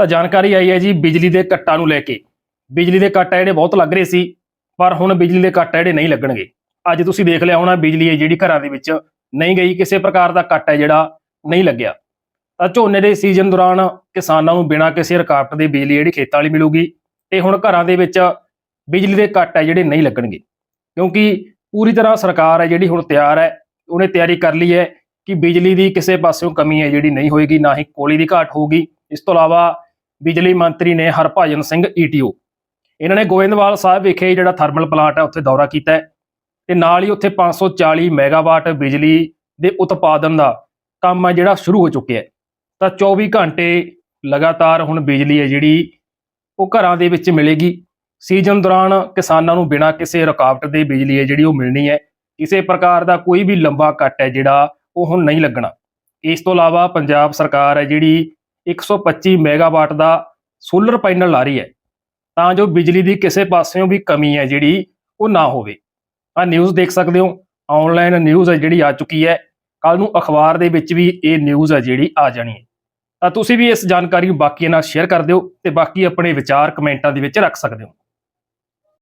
ਤਾਂ ਜਾਣਕਾਰੀ ਆਈ ਹੈ ਜੀ ਬਿਜਲੀ ਦੇ ਕੱਟਾਂ ਨੂੰ ਲੈ ਕੇ। ਬਿਜਲੀ ਦੇ ਕੱਟ ਆ ਜਿਹੜੇ ਬਹੁਤ ਲੱਗ ਰਹੇ ਸੀ, ਪਰ ਹੁਣ ਬਿਜਲੀ ਦੇ ਕੱਟ ਜਿਹੜੇ ਨਹੀਂ ਲੱਗਣਗੇ। ਅੱਜ ਤੁਸੀਂ ਦੇਖ ਲਿਆ ਹੋਣਾ ਬਿਜਲੀ ਹੈ ਜਿਹੜੀ ਘਰਾਂ ਦੇ ਵਿੱਚ ਨਹੀਂ ਗਈ, ਕਿਸੇ ਪ੍ਰਕਾਰ ਦਾ ਕੱਟ ਹੈ ਜਿਹੜਾ ਨਹੀਂ ਲੱਗਿਆ। ਤਾਂ ਝੋਨੇ ਦੇ ਸੀਜ਼ਨ ਦੌਰਾਨ ਕਿਸਾਨਾਂ ਨੂੰ ਬਿਨਾਂ ਕਿਸੇ ਰੁਕਾਵਟ ਦੇ ਬਿਜਲੀ ਜਿਹੜੀ ਖੇਤਾਂ ਵਾਲੀ ਮਿਲੂਗੀ ਤੇ ਹੁਣ ਘਰਾਂ ਦੇ ਵਿੱਚ ਬਿਜਲੀ ਦੇ ਕੱਟ ਹੈ ਜਿਹੜੇ ਨਹੀਂ ਲੱਗਣਗੇ। ਕਿਉਂਕਿ ਪੂਰੀ ਤਰ੍ਹਾਂ ਸਰਕਾਰ ਹੈ ਜਿਹੜੀ ਹੁਣ ਤਿਆਰ ਹੈ, ਉਹਨੇ ਤਿਆਰੀ ਕਰ ਲਈ ਹੈ ਕਿ ਬਿਜਲੀ ਦੀ ਕਿਸੇ ਪਾਸਿਓਂ ਕਮੀ ਹੈ ਜਿਹੜੀ ਨਹੀਂ ਹੋਏਗੀ, ਨਾ ਹੀ ਕੋਲੀ ਦੀ ਘਾਟ ਹੋਊਗੀ। ਇਸ ਤੋਂ ਇਲਾਵਾ ਬਿਜਲੀ ਮੰਤਰੀ ਨੇ ਹਰਭਜਨ ਸਿੰਘ ਈਟੀਓ ਇਹਨਾਂ ਨੇ ਗੋਇੰਦਵਾਲ ਸਾਹਿਬ ਵਿਖੇ ਜਿਹੜਾ ਥਰਮਲ ਪਲਾਂਟ ਹੈ, ਉੱਥੇ ਦੌਰਾ ਕੀਤਾ ਹੈ ਤੇ ਨਾਲ ਹੀ ਉੱਥੇ 540 ਮੈਗਾਵਾਟ ਬਿਜਲੀ ਦੇ ਉਤਪਾਦਨ ਦਾ ਕੰਮ ਹੈ ਜਿਹੜਾ ਸ਼ੁਰੂ ਹੋ ਚੁੱਕਿਆ ਤਾਂ 24 ਘੰਟੇ ਲਗਾਤਾਰ ਹੁਣ ਬਿਜਲੀ ਹੈ ਜਿਹੜੀ ਉਹ ਘਰਾਂ ਦੇ ਵਿੱਚ ਮਿਲੇਗੀ। ਸੀਜ਼ਨ ਦੌਰਾਨ ਕਿਸਾਨਾਂ ਨੂੰ ਬਿਨਾਂ ਕਿਸੇ ਰੁਕਾਵਟ ਦੇ ਬਿਜਲੀ ਹੈ ਜਿਹੜੀ ਉਹ ਮਿਲਣੀ ਹੈ। ਕਿਸੇ ਪ੍ਰਕਾਰ ਦਾ ਕੋਈ ਵੀ ਲੰਬਾ ਕੱਟ ਹੈ ਜਿਹੜਾ ਉਹ ਹੁਣ ਨਹੀਂ ਲੱਗਣਾ। ਇਸ ਤੋਂ ਇਲਾਵਾ ਪੰਜਾਬ ਸਰਕਾਰ ਹੈ ਜਿਹੜੀ 125 ਮੈਗਾਵਾਟ ਦਾ ਸੋਲਰ ਪੈਨਲ ਲਾ ਰਹੀ ਹੈ। ਤਾਂ ਜੋ ਬਿਜਲੀ ਦੀ ਕਿਸੇ ਪਾਸਿਓਂ ਵੀ ਕਮੀ ਹੈ ਜਿਹੜੀ, ਉਹ ਨਾ ਹੋਵੇ। ਆ ਨਿਊਜ਼ ਦੇਖ ਸਕਦੇ ਹੋ। ਆਨਲਾਈਨ ਨਿਊਜ਼ ਹੈ ਜਿਹੜੀ ਆ ਚੁੱਕੀ ਹੈ। ਕੱਲ ਨੂੰ ਅਖਬਾਰ ਦੇ ਵਿੱਚ ਵੀ ਇਹ ਨਿਊਜ਼ ਹੈ ਜਿਹੜੀ ਆ ਜਾਣੀ ਹੈ। ਤਾਂ ਤੁਸੀਂ ਵੀ ਇਸ ਜਾਣਕਾਰੀ ਨੂੰ ਬਾਕੀਆਂ ਨਾਲ ਸ਼ੇਅਰ ਕਰ ਦਿਓ ਤੇ ਬਾਕੀ ਆਪਣੇ ਵਿਚਾਰ ਕਮੈਂਟਾਂ ਦੇ ਵਿੱਚ ਰੱਖ ਸਕਦੇ ਹੋ।